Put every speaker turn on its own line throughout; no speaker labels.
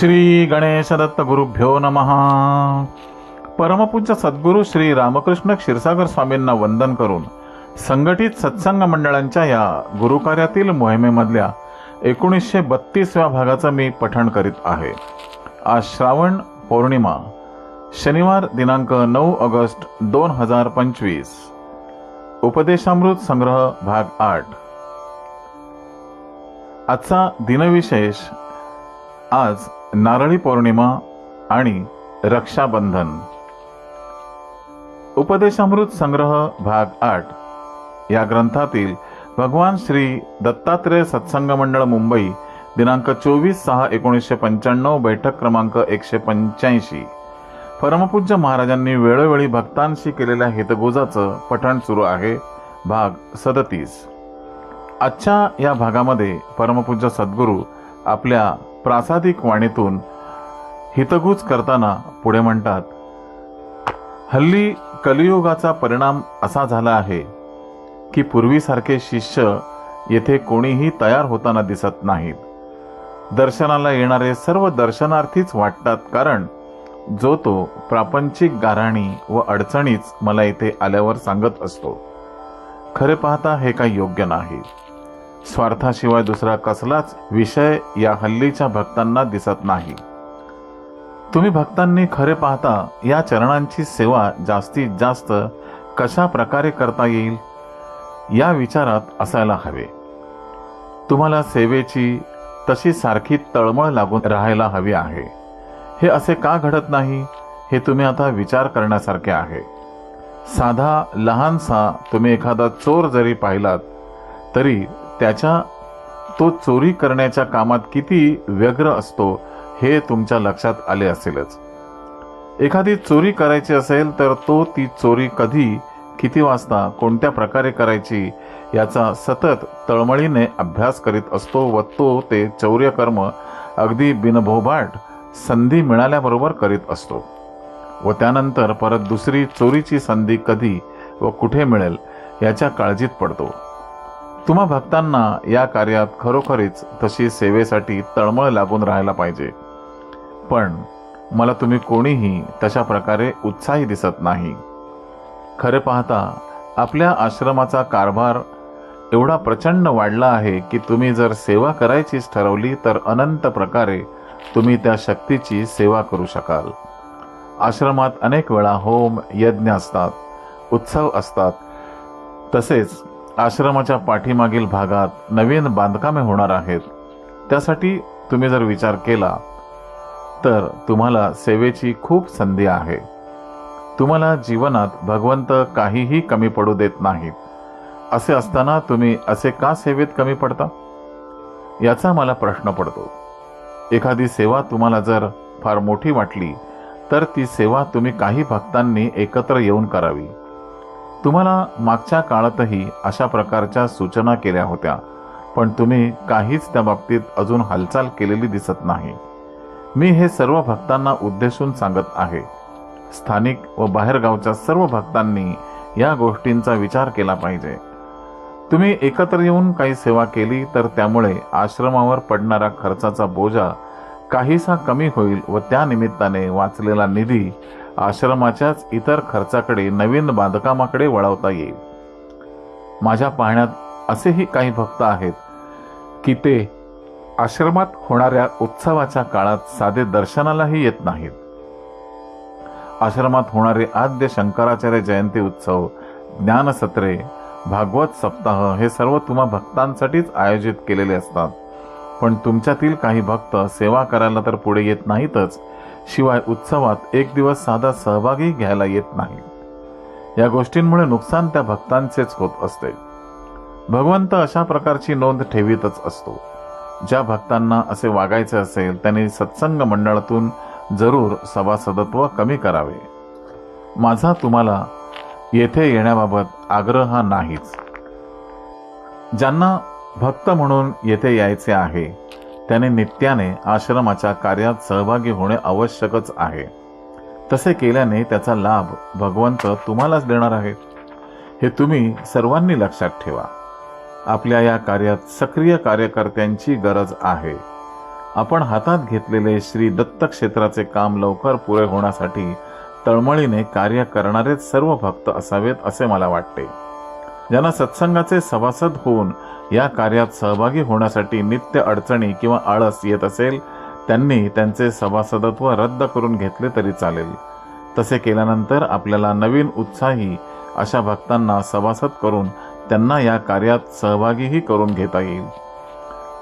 श्री गणेश दत्त गुरुभ्यो नमः. परमपूज्य सद्गुरू श्री रामकृष्ण क्षीरसागर स्वामींना वंदन करून संघटित सत्संग मंडळांच्या या गुरुकार्यातील मोहिमेमधल्या एकोणीसशे बत्तीसव्या भागाचं मी पठण करीत आहे. आज श्रावण पौर्णिमा शनिवार दिनांक नऊ ऑगस्ट दोन हजार पंचवीस. उपदेशामृत संग्रह भाग आठ. आजचा दिनविशेष आज नारळी पौर्णिमा आणि रक्षाबंधन. उपदेशामृत संग्रह भाग आठ. या ग्रंथातील भगवान श्री दत्तात्रेय सत्संग मंडळ मुंबई दिनांक चोवीस सहा एकोणीसशे पंच्याण्णव बैठक क्रमांक एकशे पंच्याऐंशी. परमपूज्य महाराजांनी वेळोवेळी भक्तांशी केलेल्या हितगुजाचं पठण सुरू आहे भाग सदतीस. आजच्या या भागामध्ये परमपूज्य सद्गुरू आपल्या प्रासादिक वाणीतून हितगुज करताना पुढे म्हणतात हल्ली कलियुगाचा परिणाम असा झाला आहे की पूर्वीसारखे शिष्य येथे कोणीही तयार होताना दिसत नाहीत. दर्शनाला येणारे सर्व दर्शनार्थीच वाटतात कारण जो तो प्रापंचिक गाराणी व अडचणीच मला इथे आल्यावर सांगत असतो. खरे पाहता हे काही योग्य नाही. स्वार्थाशिवाय दुसरा कसलाच विषय या हल्लीच्या भक्तांना दिसत नाही. तुम्ही भक्तांनी खरे पाहता या चरणांची सेवा जास्तीत जास्त कशा प्रकारे करता येईल? या विचारात असायला हवे. तुम्हाला सेवेची तशी सारखी तळमळ लागून राहायला हवी आहे. हे असे का घडत नाही? हे तुम्ही आता विचार करण्यासारखे आहे. साधा लहानसा तुम्ही एखादा चोर जरी पाहिलात तरी त्याच्या तो चोरी करण्याच्या कामात किती व्यग्र असतो हे तुमच्या लक्षात आले असेलच. एखादी चोरी करायची असेल तर तो ती चोरी कधी किती वाजता कोणत्या प्रकारे करायची याचा सतत तळमळीने अभ्यास करीत असतो व तो ते चौर्यकर्म अगदी बिनभोभाट संधी मिळाल्याबरोबर करीत असतो. व त्यानंतर परत दुसरी चोरीची संधी कधी व कुठे मिळेल याच्या काळजीत पडतो. तुम्हा भक्तांना या कार्यात खरोखरीच तशी सेवेसाठी तळमळ लागून राहायला पाहिजे. पण मला तुम्ही कोणीही तशा प्रकारे उत्साही दिसत नाही. खरे पाहता आपल्या आश्रमाचा कारभार एवढा प्रचंड वाढला आहे की तुम्ही जर सेवा करायचीच ठरवली तर अनंत प्रकारे तुम्ही त्या शक्तीची सेवा करू शकाल. आश्रमात अनेक वेळा होम यज्ञ असतात उत्सव असतात. तसेच आश्रमाच्या पाठीमागील भागात नवीन बांधकामे होणार आहेत. त्यासाठी तुम्ही जर विचार केला तर तुम्हाला सेवेची खूप संधी आहे. तुम्हाला जीवनात भगवंत काहीही कमी पडू देत नाहीत. असे असताना तुम्ही असे का सेवेत कमी पडता? याचा मला प्रश्न पडतो. एखादी सेवा तुम्हाला जर फार मोठी वाटली तर ती सेवा तुम्ही काही भक्तांनी एकत्र येऊन करावी. तुम्हाला मागच्या काळातही अशा प्रकारच्या सूचना केल्या होत्या पण तुम्ही काहीच त्या बाबतीत अजून हालचाल केलेली दिसत नाही. मी हे सर्व भक्तांना उद्देशून सांगत आहे. स्थानिक व बाहेरगावच्या सर्व भक्तांनी या गोष्टींचा विचार केला पाहिजे. तुम्ही एकत्र येऊन काही सेवा केली तर त्यामुळे आश्रमावर पडणारा खर्चाचा बोजा काहीसा कमी होईल व त्यानिमित्ताने वाचलेला निधी आश्रमाच्याच इतर खर्चाकडे नवीन बांधकामाकडे वळवता येईल. माझ्या पाहण्यात असेही काही भक्त आहेत की ते आश्रमात होणाऱ्या उत्सवाच्या काळात साधे दर्शनालाही येत नाहीत. आश्रमात होणारे आद्य शंकराचार्य जयंती उत्सव ज्ञानसत्रे भागवत सप्ताह हे सर्व तुम्हा भक्तांसाठीच आयोजित केलेले असतात. पण तुमच्यातील काही भक्त सेवा करायला तर पुढे येत नाहीतच. शिवाय उत्सवात एक दिवस साधा सहभागी घ्यायला येत नाही. या गोष्टींमुळे नुकसान त्या भक्तांचेच होत असते. भगवंत अशा प्रकारची नोंद ठेवीतच असतो. ज्या भक्तांना असे वागायचे असेल त्यांनी सत्संग मंडळातून जरूर सभासदत्व कमी करावे. माझा तुम्हाला येथे येण्याबाबत आग्रह हा नाहीच. ज्यांना भक्त म्हणून येथे यायचे आहे त्याने नित्याने आश्रमाच्या कार्यात सहभागी होणे आवश्यकच आहे. तसे केल्याने त्याचा लाभ भगवंत तुम्हालाच देणार आहेत. हे तुम्ही सर्वांनी लक्षात ठेवा. आपल्या या कार्यात सक्रिय कार्यकर्त्यांची गरज आहे. आपण हातात घेतलेले श्री दत्त क्षेत्राचे काम लवकर पुरे होण्यासाठी तळमळीने कार्य करणारेच सर्व भक्त असावेत असे मला वाटते. ज्यांना सत्संगाचे सभासद होऊन या कार्यात सहभागी होण्यासाठी नित्य अडचणी किंवा आळस येत असेल त्यांनी त्यांचे सभासदत्व रद्द करून घेतले तरी चालेल. तसे केल्यानंतर आपल्याला नवीन उत्साही अशा भक्तांना सभासद करून त्यांना या कार्यात सहभागीही करून घेता येईल.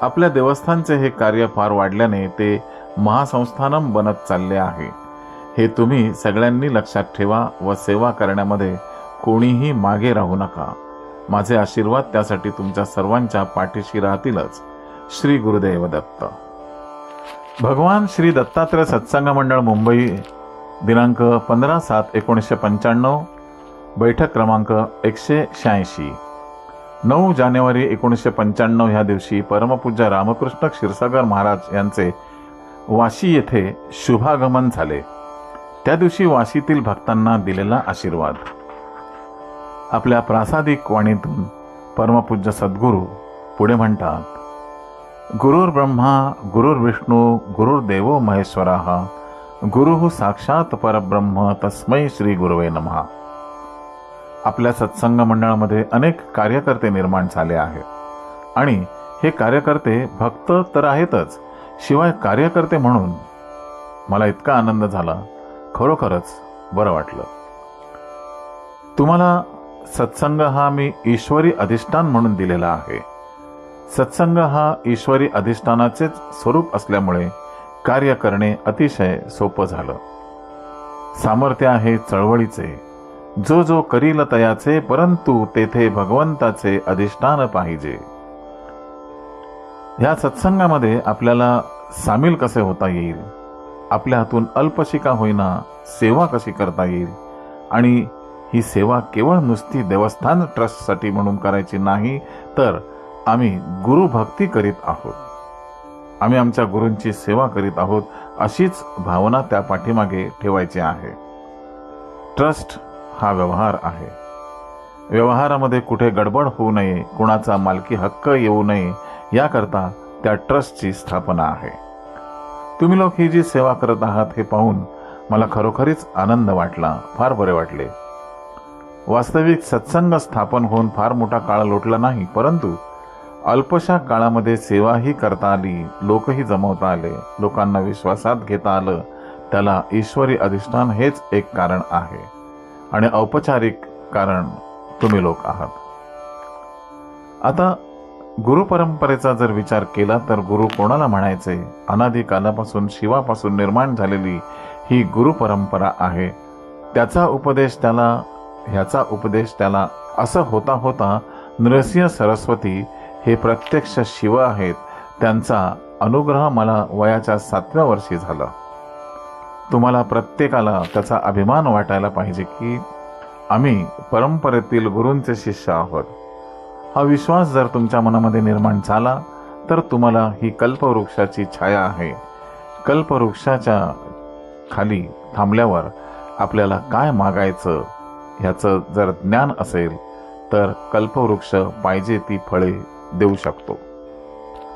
आपल्या देवस्थानचे हे कार्य फार वाढल्याने ते महासंस्थानम बनत चालले आहे. हे तुम्ही सगळ्यांनी लक्षात ठेवा व सेवा करण्यामध्ये कोणीही मागे राहू नका. माझे आशीर्वाद त्यासाठी तुमच्या सर्वांच्या पाठीशी राहतीलच. श्री गुरुदेव दत्त. भगवान श्री दत्तात्रय सत्संग मंडळ मुंबई दिनांक पंधरा सात एकोणीसशे पंच्याण्णव बैठक क्रमांक एकशे शहाऐंशी. नऊ जानेवारी एकोणीसशे पंच्याण्णव ह्या दिवशी परमपूज्य रामकृष्ण क्षीरसागर महाराज यांचे वाशी येथे शुभागमन झाले. त्या दिवशी वाशीतील भक्तांना दिलेला आशीर्वाद. आपल्या प्रासादिक वाणीतून परमपूज्य सद्गुरू पुढे म्हणतात गुरुर् ब्रह्मा गुरुर्विष्णू विष्णू महेश्वरा गुरु साक्षात परब्रह्म तस्मै श्री गुरुवे नमः. आपल्या सत्संग मंडळामध्ये अनेक कार्यकर्ते निर्माण झाले आहेत. आणि हे कार्यकर्ते भक्त तर आहेतच शिवाय कार्यकर्ते म्हणून मला इतका आनंद झाला खरोखरच बरं वाटलं. तुम्हाला सत्संग हा मी ईश्वरी अधिष्ठान म्हणून दिलेला आहे. सत्संग हा ईश्वरी अधिष्ठानाचेच स्वरूप असल्यामुळे कार्य करणे अतिशय सोपं झालं. सामर्थ्य आहे चळवळीचे. जो जो करील तयाचे परंतु तेथे भगवंताचे अधिष्ठान पाहिजे. ह्या सत्संगामध्ये आपल्याला सामील कसे होता येईल? आपल्या हातून अल्पशी का होईना सेवा कशी करता येईल? आणि ही सेवा केवळ नुसती देवस्थान ट्रस्टसाठी म्हणून करायची नाही तर आम्ही गुरुभक्ती करीत आहोत. आम्ही आमच्या गुरूंची सेवा करीत आहोत अशीच भावना त्या पाठीमागे ठेवायची आहे. ट्रस्ट हा व्यवहार आहे. व्यवहारामध्ये कुठे गडबड होऊ नये कुणाचा मालकी हक्क येऊ नये याकरता त्या ट्रस्टची स्थापना आहे. तुम्ही लोक ही जी सेवा करत आहात हे पाहून मला खरोखरीच आनंद वाटला फार बरे वाटले. वास्तविक सत्संग स्थापन होऊन फार मोठा काळ लोटला नाही परंतु अल्पशा काळामध्ये सेवाही करता आली लोकही जमवता आले लोकांना विश्वासात घेता आलं त्याला ईश्वरी अधिष्ठान हेच एक कारण आहे. आणि औपचारिक कारण तुम्ही लोक आहात. आता गुरु परंपरेचा जर विचार केला तर गुरु कोणाला म्हणायचे? अनादी कालापासून शिवापासून निर्माण झालेली ही गुरु परंपरा आहे. त्याचा उपदेश त्याला ह्याचा उपदेश त्याला असं होता होता नृसिंह सरस्वती हे प्रत्यक्ष शिव आहेत. त्यांचा अनुग्रह मला वयाच्या सातव्या वर्षी झाला. तुम्हाला प्रत्येकाला त्याचा अभिमान वाटायला पाहिजे की आम्ही परंपरेतील गुरूंचे शिष्य आहोत. हा विश्वास जर तुमच्या मनामध्ये निर्माण झाला तर तुम्हाला ही कल्पवृक्षाची छाया आहे. कल्पवृक्षाच्या खाली थांबल्यावर आपल्याला काय मागायचं? ह्याचं जर ज्ञान असेल तर कल्पवृक्ष पाहिजे ती फळे देऊ शकतो.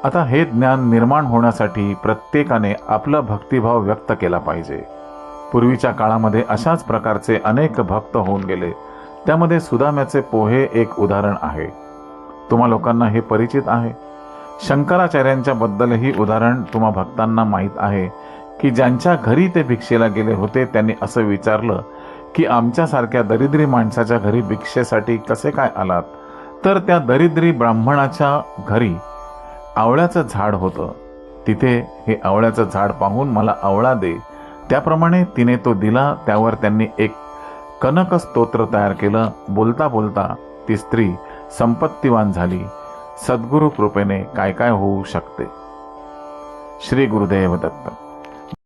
आता हे ज्ञान निर्माण होण्यासाठी प्रत्येकाने आपला भक्तिभाव व्यक्त केला पाहिजे. पूर्वीच्या काळामध्ये अशाच प्रकारचे अनेक भक्त होऊन गेले. त्यामध्ये सुदाम्याचे पोहे एक उदाहरण आहे. तुम्हा लोकांना हे परिचित आहे? शंकराचार्यांच्या बद्दलही उदाहरण तुम्हा भक्तांना माहीत आहे की ज्यांच्या घरी ते भिक्षेला गेले होते त्यांनी असं विचारलं की आमच्यासारख्या दरिद्री माणसाच्या घरी भिक्षेसाठी कसे काय आलात? तर त्या दरिद्री ब्राह्मणाच्या घरी आवळ्याचं झाड होतं. तिथे हे आवळ्याचं झाड पाहून मला आवळा दे. त्याप्रमाणे तिने तो दिला. त्यावर त्यांनी एक कनक स्तोत्र तयार केलं. बोलता बोलता ती स्त्री संपत्तीवान झाली. सद्गुरु कृपेने काय काय होऊ शकते? श्री गुरुदेव दत्त.